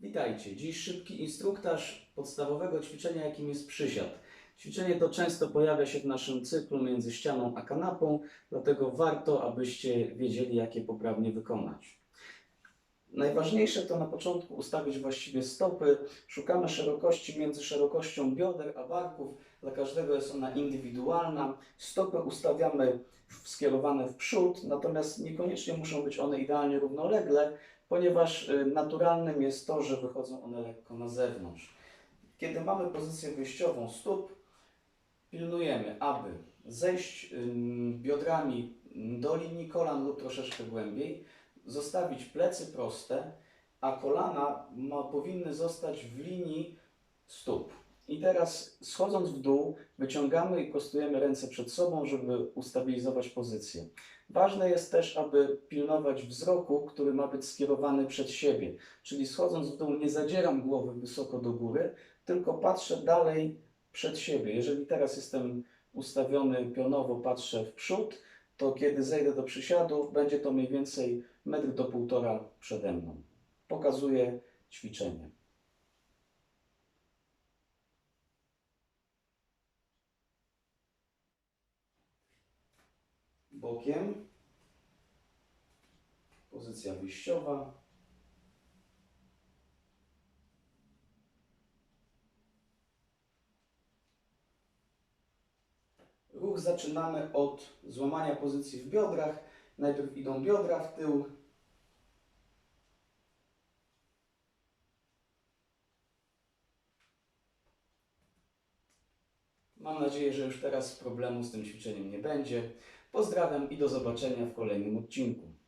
Witajcie. Dziś szybki instruktaż podstawowego ćwiczenia, jakim jest przysiad. Ćwiczenie to często pojawia się w naszym cyklu między ścianą a kanapą, dlatego warto, abyście wiedzieli, jak je poprawnie wykonać. Najważniejsze to na początku ustawić właściwie stopy. Szukamy szerokości między szerokością bioder a barków. Dla każdego jest ona indywidualna. Stopy ustawiamy skierowane w przód, natomiast niekoniecznie muszą być one idealnie równolegle, ponieważ y, naturalnym jest to, że wychodzą one lekko na zewnątrz. Kiedy mamy pozycję wyjściową stóp, pilnujemy, aby zejść biodrami do linii kolan lub troszeczkę głębiej, zostawić plecy proste, a kolana ma, powinny zostać w linii stóp. I teraz schodząc w dół, wyciągamy i prostujemy ręce przed sobą, żeby ustabilizować pozycję. Ważne jest też, aby pilnować wzroku, który ma być skierowany przed siebie. Czyli schodząc w dół, nie zadzieram głowy wysoko do góry, tylko patrzę dalej przed siebie. Jeżeli teraz jestem ustawiony pionowo, patrzę w przód, to kiedy zejdę do przysiadu, będzie to mniej więcej metr do półtora przede mną. Pokazuję ćwiczenie. Bokiem. Pozycja wyjściowa. Ruch zaczynamy od złamania pozycji w biodrach. Najpierw idą biodra w tył. Mam nadzieję, że już teraz problemu z tym ćwiczeniem nie będzie. Pozdrawiam i do zobaczenia w kolejnym odcinku.